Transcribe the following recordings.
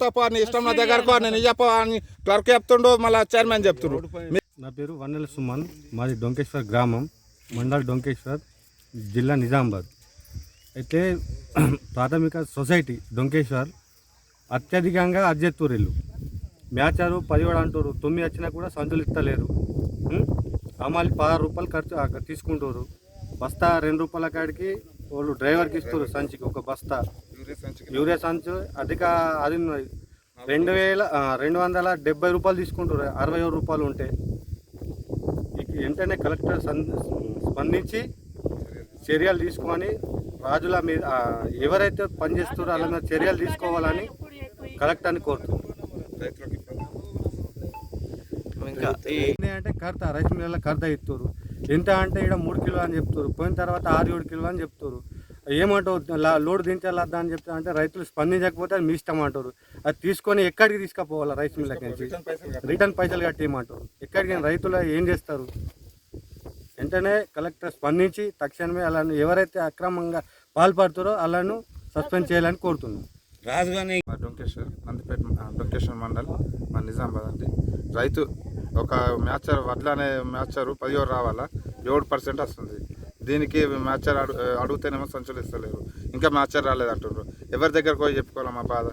తప్ప నీ ఇష్టం నా దగ్గరకు నేను చెప్ప అని క్లర్క్ చెప్తుండు మళ్ళీ చైర్మన్ చెప్తుండ్రు నా పేరు వన్నెల సుమన్ మాది డొంకేశ్వర్ గ్రామం మండల్ డొంకేశ్వర్ జిల్లా నిజామాబాద్. అయితే ప్రాథమిక సొసైటీ డొంకేశ్వర్ అత్యధికంగా అర్జెత్తూరు ఇల్లు మ్యాచారు పదివేడు అంటారు తొమ్మిది వచ్చినా కూడా సంచులు ఇస్తలేరు? అమ్మాలి పదహారు రూపాయలు ఖర్చు ఆ, తీసుకుంటారు బస్తా రెండు రూపాయల కాడికి వాళ్ళు డ్రైవర్కి ఇస్తారు సంచికి ఒక బస్తా. యూరియా సంచు అధిక అది. రెండు వేల రెండు వందల డెబ్బై రూపాయలు తీసుకుంటారు అరవై ఏడు రూపాయలు ఉంటే. వెంటనే కలెక్టర్ స్పందించి చర్యలు తీసుకొని రాజుల మీద ఎవరైతే పనిచేస్తారో వాళ్ళ మీద చర్యలు తీసుకోవాలని కలెక్టర్ని కోరుతున్నాం. ఇంకా అంటే కర్త రైస్ మిల్లలో కర్త ఇస్తారు ఎంత అంటే ఇక్కడ మూడు కిలో అని చెప్తారు పోయిన తర్వాత ఆరు ఏడు కిలో అని చెప్తారు ఏమంటావు? లా- లోడ్ దించాలద్దా అని చెప్తా అంటే రైతులు స్పందించకపోతే అది మీ ఇష్టం అంటారు. అది తీసుకొని ఎక్కడికి తీసుకుపోవాలి రైస్ మిల్లకి నుంచి? రిటర్న్ పైసలు కట్టేయమంటారు. ఎక్కడికి రైతులు ఏం చేస్తారు? వెంటనే కలెక్టర్ స్పందించి తక్షణమే అలాను ఎవరైతే అక్రమంగా పాల్పడుతారో అలాను సస్పెండ్ చేయాలని కోరుతున్నాం. రాజుగాని మా డొంకేశ్వర్ నందిపేట డొంకేశ్వర్ మండల్ మా నిజామాబాద్ అండి. రైతు ఒక మ్యాచర్ వడ్ల అనే మ్యాచర్ పదిహేడు రావాలా? ఏడు పర్సెంట్ వస్తుంది. దీనికి మ్యాచర్ అడు అడిగితేనేమో సంచులు ఇస్తలేరు. ఇంకా మ్యాచర్ రాలేదంటుండ్రు ఎవరి దగ్గరకు పోయి చెప్పుకోవాలి మా బాధ?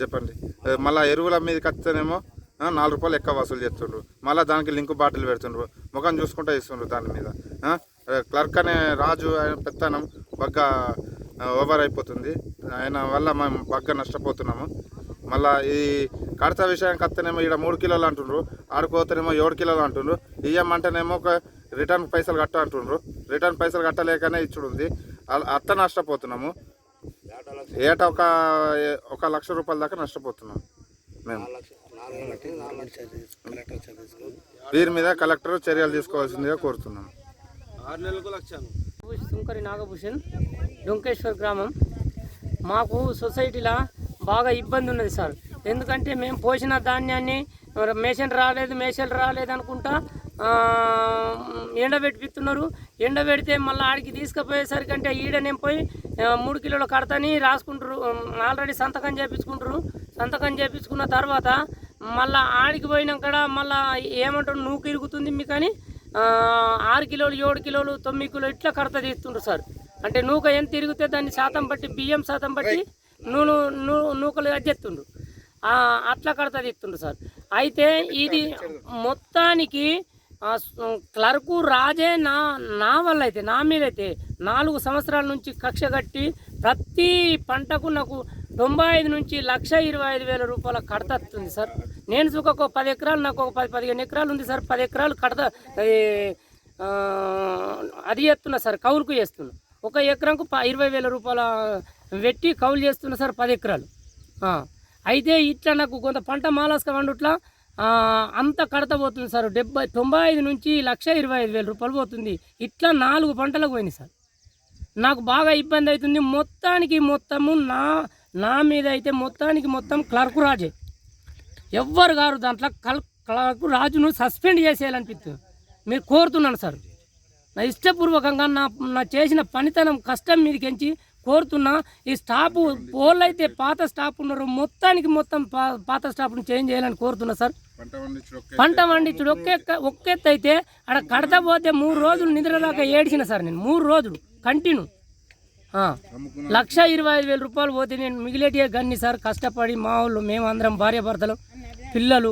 చెప్పండి. మళ్ళీ ఎరువుల మీదకి వస్తేనేమో నాలుగు రూపాయలు ఎక్కువ వసూలు చేస్తుండ్రు. మళ్ళీ దానికి లింక్ బాటిల్ పెడుతుండ్రు. ముఖం చూసుకుంటూ ఇస్తుండ్రు దాని మీద. క్లర్క్ అనే రాజు ఆయన పెత్తనం బాగా ఓవర్ అయిపోతుంది. ఆయన వల్ల మేము బాగా నష్టపోతున్నాము. మళ్ళా ఈ కడత విషయానికి వస్తేనేమో ఇక్కడ మూడు కిలోలు అంటుండ్రు. ఆడుకోతేనేమో ఏడు కిలోలు అంటుండ్రు. ఇయ్యమంటేనేమో ఒక రిటర్న్ పైసలు కట్ట అంటుండ్రు రిటర్న్ పైసలు కట్టలేకనే ఇచ్చుడు ఉంది అల- అత్త నష్టపోతున్నాము. ఏటా ఒక ఒక లక్ష రూపాయల దాకా నష్టపోతున్నాం మేము. వీరి మీద కలెక్టర్ చర్యలు తీసుకోవాల్సిందిగా కోరుతున్నాం. సుంకరి నాగభూషణ్ డొంకేశ్వర్ గ్రామం. మాకు సొసైటీలో బాగా ఇబ్బంది ఉన్నది సార్. ఎందుకంటే మేము పోసిన ధాన్యాన్ని మేషన్ రాలేదు మేషలు రాలేదు అనుకుంటా ఆ, ఎండబెట్టిస్తున్నారు ఎండబెడితే మళ్ళీ ఆడికి తీసుకుపోయేసరికి అంటే ఈడ నేను పోయి మూడు కిలోల కడతని రాసుకుంటారు. ఆల్రెడీ సంతకం చేపించుకుంటారు. సంతకం చేపించుకున్న తర్వాత మళ్ళీ ఆడికి పోయినాక మళ్ళీ ఏమంటారు నూకు ఇరుగుతుంది మీకు అని ఆ, ఆరు కిలోలు ఏడు కిలోలు తొమ్మిది కిలోలు ఇట్లా కడత తీస్తుండ్రు సార్. అంటే నూక ఎంత తిరిగితే దాన్ని శాతం బట్టి బియ్యం శాతం బట్టి నూనె నూ నూకలు అజ్జెత్తుండ్రు ఆ, అట్లా కడత తీస్తుండ్రు సార్. అయితే ఇది మొత్తానికి క్లర్కు రాజే నా నా వల్ల అయితే నా మీద అయితే నాలుగు సంవత్సరాల నుంచి కక్ష కట్టి ప్రతి పంటకు నాకు తొంభై ఐదు నుంచి లక్ష ఇరవై ఐదు వేల రూపాయల కడతస్తుంది సార్. నేను సుఖ ఒక పది ఎకరాలు నాకు ఒక పది పదిహేను ఎకరాలు ఉంది సార్. పది ఎకరాలు కడత అది, అది చేస్తున్నా సార్ కౌలుకు చేస్తున్నా. ఒక ఎకరంకు ప- ఇరవై వేల రూపాయల పెట్టి కౌలు చేస్తున్నా సార్ పది ఎకరాలు. అయితే ఇట్లా నాకు కొంత పంట మాలాస్క వండుట్లా అంత కడత పోతుంది సార్. డెబ్బై తొంభై ఐదు నుంచి లక్ష ఇరవై ఐదు వేల రూపాయలు పోతుంది. ఇట్లా నాలుగు పంటలకు పోయినాయి సార్. నాకు బాగా ఇబ్బంది అవుతుంది. మొత్తానికి మొత్తము నా నా మీద అయితే మొత్తానికి మొత్తం క్లర్కు రాజే. ఎవ్వరు గారు దాంట్లో కల్ క్లర్కు రాజును సస్పెండ్ చేసేయాలనిపిస్తుంది. మీరు కోరుతున్నాను సార్. నా ఇష్టపూర్వకంగా నా నా చేసిన పనితనం కష్టం మీదకించి కోరుతున్నా ఈ స్టాఫ్ పోల్ అయితే పాత స్టాఫ్ ఉన్నారు మొత్తానికి మొత్తం పాత స్టాఫ్ను చేంజ్ చేయాలని కోరుతున్నా సార్. పంట పండించుడు ఒకే ఒక్కెత్తు అయితే అక్కడ కడత పోతే మూడు రోజులు నిద్ర దాకా ఏడ్చిన సార్ నేను మూడు రోజులు కంటిన్యూ. ఆ, లక్ష ఇరవై ఐదు వేల రూపాయలు పోతే నేను మిగిలేటియే గన్ని సార్ కష్టపడి మా వాళ్ళు మేము అందరం భార్య భర్తలు పిల్లలు